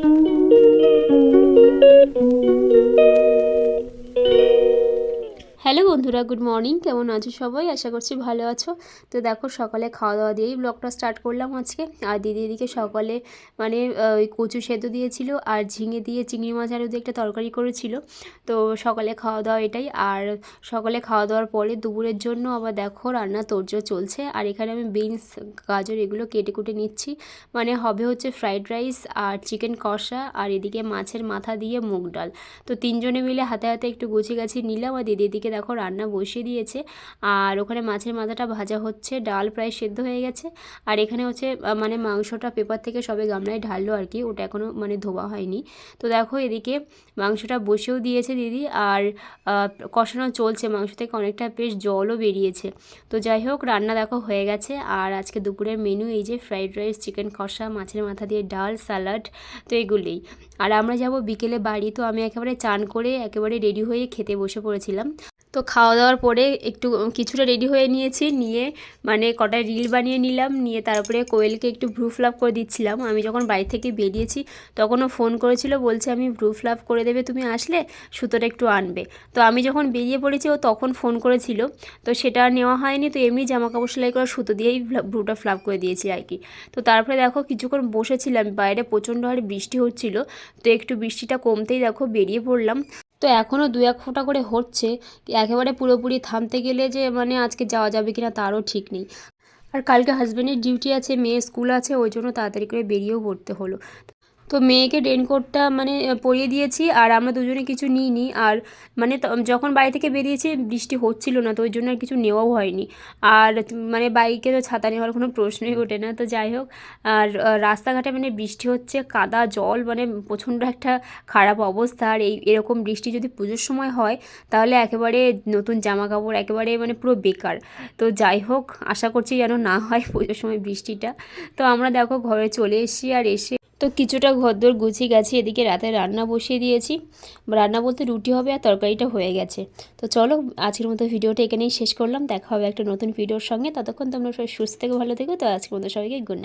Thank you. Hello বন্ধুরা, good morning. কেমন আছো সবাই? আশা করছি ভালো আছো। তো দেখো, সকালে খাওয়া দাওয়া দিয়েই ব্লগটা স্টার্ট করলাম আজকে। আর দিদি এদিকে সকালে মানে ওই কচু সেদ্ধ দিয়েছিল আর ঝিঙে দিয়ে চিংড়ি মাছ আলু দিয়ে একটা তরকারি করেছিল। তো সকালে খাওয়া দাওয়া এটাই। আর সকালে খাওয়া দাওয়ার পরে দুপুরের জন্য আবার দেখো রান্না তোড়জোড় চলছে। আর এখানে আমি বিনস, গাজর এগুলো কেটে কুটে নিচ্ছি। মানে হবে হচ্ছে ফ্রাইড রাইস আর চিকেন কষা আর এদিকে মাছের মাথা দিয়ে মুগ ডাল। তো তিনজনে মিলে হাতে হাতে একটু গুছিয়ে গাছি নিলাম। আর দিদি এদিকে দেখো রান্না বসিয়ে দিয়েছে। আর ওখানে মাছের মাথাটা ভাজা হচ্ছে, ডাল প্রায় সেদ্ধ হয়ে গেছে। আর এখানে হচ্ছে মানে মাংসটা পেপার থেকে সবে গামলায় ঢাললো আর কি, ওটা এখনও মানে ধোয়া হয়নি। তো দেখো এদিকে মাংসটা বসেও দিয়েছে দিদি, আর কষানো চলছে। মাংস থেকে অনেকটা বেশ জলও বেরিয়েছে। তো যাই হোক, রান্না দেখো হয়ে গেছে। আর আজকে দুপুরের মেনু এই যে ফ্রাইড রাইস চিকেন কষা, মাছের মাথা দিয়ে ডাল স্যালাড তো এগুলোই। আর আমরা যাব বিকেলে বাড়ি, তো আমি একেবারে চান করে একেবারে রেডি হয়ে খেতে বসে পড়েছিলাম। তো খাওয়া দাওয়ার পরে একটু, কিছুটা রেডি হয়ে নিয়েছি, নিয়ে মানে কটা রিল বানিয়ে নিলাম, নিয়ে তারপরে কোয়েলকে একটু ভ্রু ফ্লাপ করে দিচ্ছিলাম। আমি যখন বাড়ি থেকে বেরিয়েছি, তখনও ফোন করেছিল, বলছে আমি ভ্রু ফ্লাপ করে দেবে, তুমি আসলে সুতোটা একটু আনবে। তো আমি যখন বেরিয়ে পড়েছি, ও তখন ফোন করেছিল, তো সেটা নেওয়া হয়নি, তো এমনি জামা কাপড় সেলাই করা সুতো দিয়েই ভ্রুটা ফ্লাপ করে দিয়েছি আর কি। তো তারপরে দেখো কিছুক্ষণ বসেছিলাম, বাইরে প্রচণ্ড হারে বৃষ্টি হচ্ছিল, তো একটু বৃষ্টিটা কমতেই দেখো, বেরিয়ে পড়লাম। তো এখনও দু এক ফোঁটা করে হচ্ছে, একেবারে পুরোপুরি থামতে গেলে যে মানে আজকে যাওয়া যাবে কিনা তারও ঠিক নেই। আর কালকে হাজব্যান্ডের ডিউটি আছে মেয়ে স্কুল আছে, ওই জন্য তাড়াতাড়ি করে বেরিয়েও পড়তে হলো। তো মেয়েকে রেনকোটটা মানে পরিয়ে দিয়েছি আর আমরা দুজনে কিছু নিইনি। আর মানে যখন বাড়ি থেকে বেরিয়েছি, বৃষ্টি হচ্ছিল না, তো ওই জন্য আর কিছু নেওয়াও হয়নি। আর মানে বাইকে তো ছাতা নেওয়ার কোনো প্রশ্নই ওঠে না। তো যাই হোক, আর রাস্তাঘাটে মানে বৃষ্টি হচ্ছে, কাদা, জল মানে প্রচণ্ড একটা খারাপ অবস্থা। আর এই, এরকম বৃষ্টি যদি পুজোর সময় হয়, তাহলে একেবারে নতুন জামা কাপড় একেবারে মানে পুরো বেকার। তো যাই হোক, আশা করছি যেন না হয় পুজোর সময় বৃষ্টিটা। তো আমরা দেখো, ঘরে চলে এসেছি আর এসে তো কিছুটা ঘরদোর গুছিয়ে গেছি, এদিকে রাতে রান্না বসিয়ে দিয়েছি। রান্না বলতে রুটি হবে আর তরকারিটা হয়ে গেছে। তো চলো, আজকের মতো ভিডিওটা এখানেই শেষ করলাম। দেখা হবে একটা নতুন ভিডিওর সঙ্গে। ততক্ষণ তোমরা সবাই সুস্থ থেকে, ভালো থেকো। তো আজকের মতো সবাইকে গুড